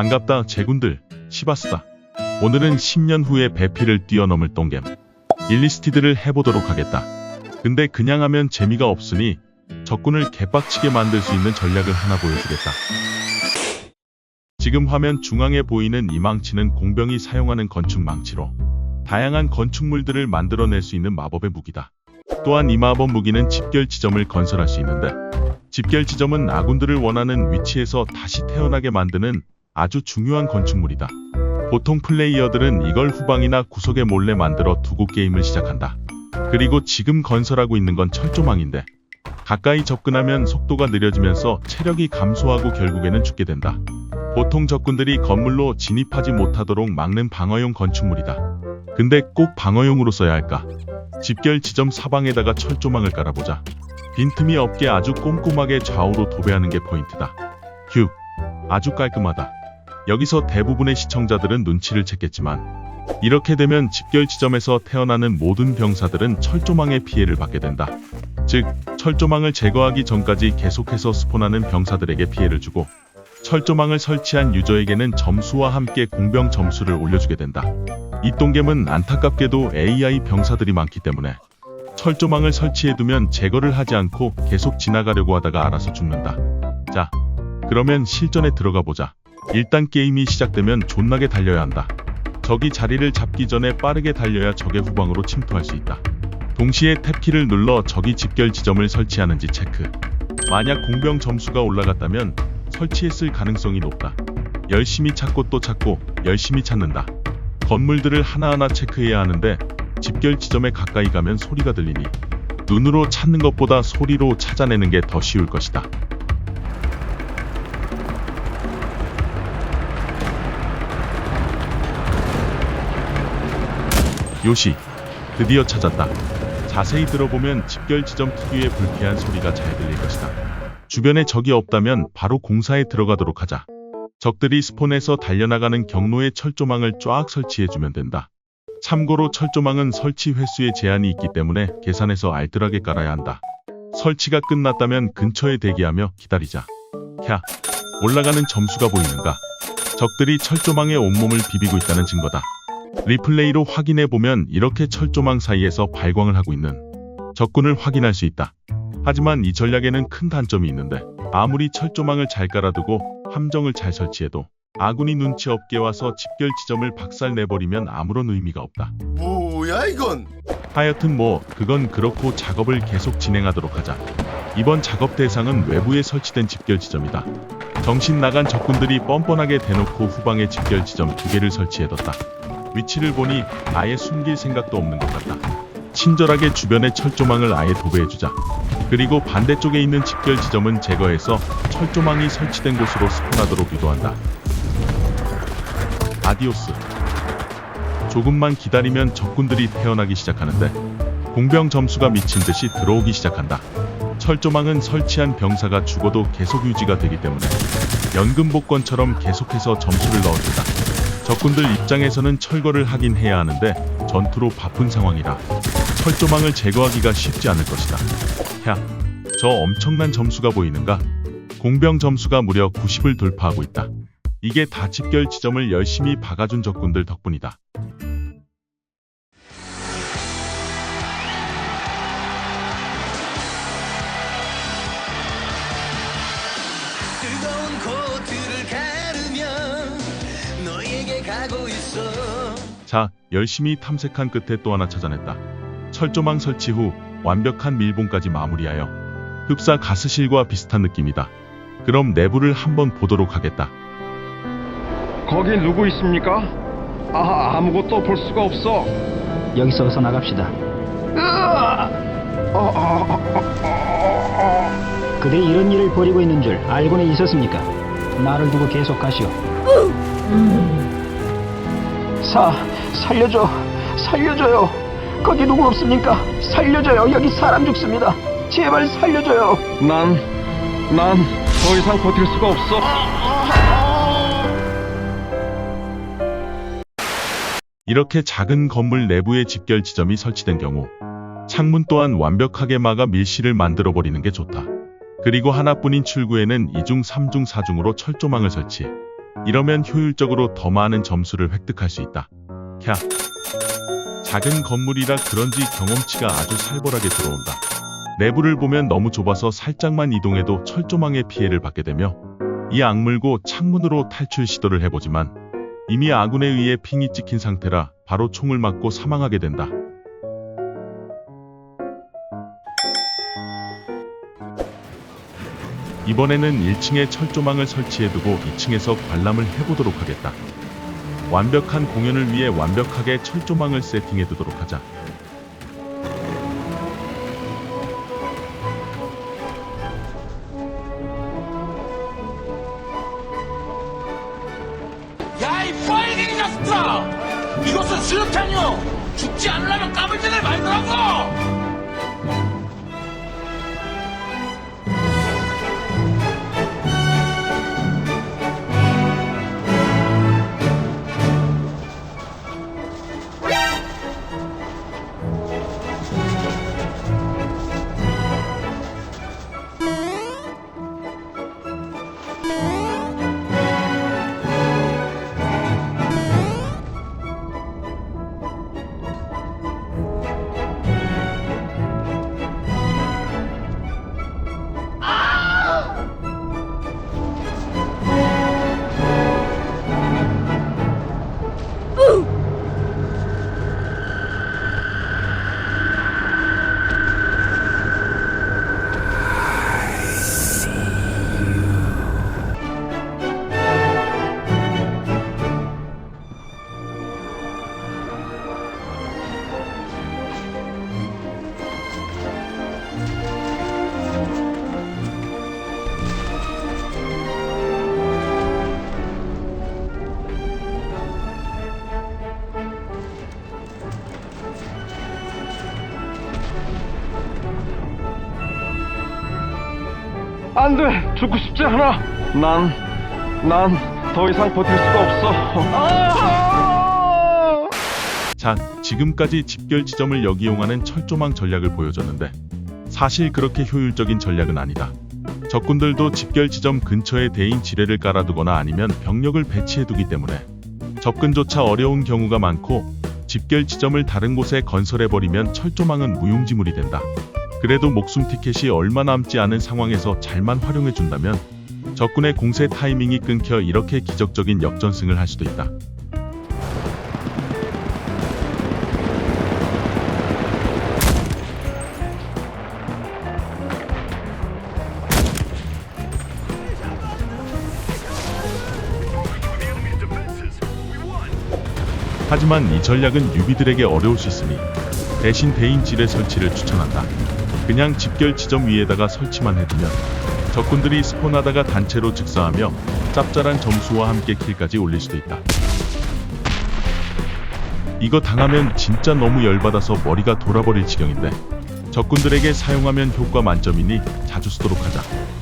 반갑다 제군들 시바스다. 오늘은 10년 후에 배피를 뛰어넘을 똥겜 일리스티드를 해보도록 하겠다. 근데 그냥 하면 재미가 없으니 적군을 개빡치게 만들 수 있는 전략을 하나 보여주겠다. 지금 화면 중앙에 보이는 이 망치는 공병이 사용하는 건축 망치로 다양한 건축물들을 만들어낼 수 있는 마법의 무기다. 또한 이 마법 무기는 집결 지점을 건설할 수 있는데 집결 지점은 아군들을 원하는 위치에서 다시 태어나게 만드는 아주 중요한 건축물이다. 보통 플레이어들은 이걸 후방이나 구석에 몰래 만들어 두고 게임을 시작한다. 그리고 지금 건설하고 있는 건 철조망인데 가까이 접근하면 속도가 느려지면서 체력이 감소하고 결국에는 죽게 된다. 보통 적군들이 건물로 진입하지 못하도록 막는 방어용 건축물이다. 근데 꼭 방어용으로 써야 할까? 집결 지점 사방에다가 철조망을 깔아보자. 빈틈이 없게 아주 꼼꼼하게 좌우로 도배하는 게 포인트다. 휴, 아주 깔끔하다. 여기서 대부분의 시청자들은 눈치를 챘겠지만 이렇게 되면 집결 지점에서 태어나는 모든 병사들은 철조망의 피해를 받게 된다. 즉, 철조망을 제거하기 전까지 계속해서 스폰하는 병사들에게 피해를 주고 철조망을 설치한 유저에게는 점수와 함께 공병 점수를 올려주게 된다. 이 똥겜은 안타깝게도 AI 병사들이 많기 때문에 철조망을 설치해두면 제거를 하지 않고 계속 지나가려고 하다가 알아서 죽는다. 자, 그러면 실전에 들어가 보자. 일단 게임이 시작되면 존나게 달려야 한다. 적이 자리를 잡기 전에 빠르게 달려야 적의 후방으로 침투할 수 있다. 동시에 탭키를 눌러 적이 집결 지점을 설치하는지 체크. 만약 공병 점수가 올라갔다면 설치했을 가능성이 높다. 열심히 찾고 또 찾고 열심히 찾는다. 건물들을 하나하나 체크해야 하는데 집결 지점에 가까이 가면 소리가 들리니 눈으로 찾는 것보다 소리로 찾아내는 게 더 쉬울 것이다. 요시 드디어 찾았다. 자세히 들어보면 집결 지점 특유의 불쾌한 소리가 잘 들릴 것이다. 주변에 적이 없다면 바로 공사에 들어가도록 하자. 적들이 스폰해서 달려나가는 경로에 철조망을 쫙 설치해주면 된다. 참고로 철조망은 설치 횟수에 제한이 있기 때문에 계산해서 알뜰하게 깔아야 한다. 설치가 끝났다면 근처에 대기하며 기다리자. 캬, 올라가는 점수가 보이는가? 적들이 철조망에 온몸을 비비고 있다는 증거다. 리플레이로 확인해 보면 이렇게 철조망 사이에서 발광을 하고 있는 적군을 확인할 수 있다. 하지만 이 전략에는 큰 단점이 있는데 아무리 철조망을 잘 깔아두고 함정을 잘 설치해도 아군이 눈치 없게 와서 집결 지점을 박살내버리면 아무런 의미가 없다. 뭐야 이건? 하여튼 뭐 그건 그렇고 작업을 계속 진행하도록 하자. 이번 작업 대상은 외부에 설치된 집결 지점이다. 정신 나간 적군들이 뻔뻔하게 대놓고 후방에 집결 지점 두 개를 설치해뒀다. 위치를 보니 아예 숨길 생각도 없는 것 같다. 친절하게 주변의 철조망을 아예 도배해주자. 그리고 반대쪽에 있는 집결 지점은 제거해서 철조망이 설치된 곳으로 스폰하도록 유도한다. 아디오스. 조금만 기다리면 적군들이 태어나기 시작하는데 공병 점수가 미친 듯이 들어오기 시작한다. 철조망은 설치한 병사가 죽어도 계속 유지가 되기 때문에 연금 복권처럼 계속해서 점수를 넣어준다. 적군들 입장에서는 철거를 하긴 해야 하는데 전투로 바쁜 상황이라 철조망을 제거하기가 쉽지 않을 것이다. 야, 저 엄청난 점수가 보이는가? 공병 점수가 무려 90을 돌파하고 있다. 이게 다 집결 지점을 열심히 박아준 적군들 덕분이다. 자, 열심히 탐색한 끝에 또 하나 찾아냈다. 철조망 설치 후 완벽한 밀봉까지 마무리하여 흡사 가스실과 비슷한 느낌이다. 그럼 내부를 한번 보도록 하겠다. 거기 누구 있습니까? 아, 아무것도 볼 수가 없어. 여기서 어서 나갑시다. 그대 이런 일을 벌이고 있는 줄 알고는 있었습니까? 나를 두고 계속 가시오. 사, 살려줘, 살려줘요. 거기 누구 없습니까? 살려줘요. 여기 사람 죽습니다. 제발 살려줘요. 난, 난 더 이상 버틸 수가 없어. 이렇게 작은 건물 내부에 집결 지점이 설치된 경우 창문 또한 완벽하게 막아 밀실을 만들어 버리는 게 좋다. 그리고 하나뿐인 출구에는 2중, 3중, 4중으로 철조망을 설치. 이러면 효율적으로 더 많은 점수를 획득할 수 있다. 캬. 작은 건물이라 그런지 경험치가 아주 살벌하게 들어온다. 내부를 보면 너무 좁아서 살짝만 이동해도 철조망의 피해를 받게 되며 이 악물고 창문으로 탈출 시도를 해보지만 이미 아군에 의해 핑이 찍힌 상태라 바로 총을 맞고 사망하게 된다. 이번에는 1층에 철조망을 설치해두고 2층에서 관람을 해보도록 하겠다. 완벽한 공연을 위해 완벽하게 철조망을 세팅해두도록 하자. 이것은 수류탄이요! 죽지 않으려면 까불지들 말더라고! 안 돼! 죽고 싶지 않아! 난, 난 더 이상 버틸 수가 없어. 아! 자, 지금까지 집결 지점을 역이용하는 철조망 전략을 보여줬는데 사실 그렇게 효율적인 전략은 아니다. 적군들도 집결 지점 근처에 대인 지뢰를 깔아두거나 아니면 병력을 배치해두기 때문에 접근조차 어려운 경우가 많고 집결 지점을 다른 곳에 건설해버리면 철조망은 무용지물이 된다. 그래도 목숨 티켓이 얼마 남지 않은 상황에서 잘만 활용해준다면 적군의 공세 타이밍이 끊겨 이렇게 기적적인 역전승을 할 수도 있다. 하지만 이 전략은 유비들에게 어려울 수 있으니 대신 대인질의 설치를 추천한다. 그냥 집결 지점 위에다가 설치만 해두면 적군들이 스폰하다가 단체로 즉사하며 짭짤한 점수와 함께 킬까지 올릴 수도 있다. 이거 당하면 진짜 너무 열받아서 머리가 돌아버릴 지경인데 적군들에게 사용하면 효과 만점이니 자주 쓰도록 하자.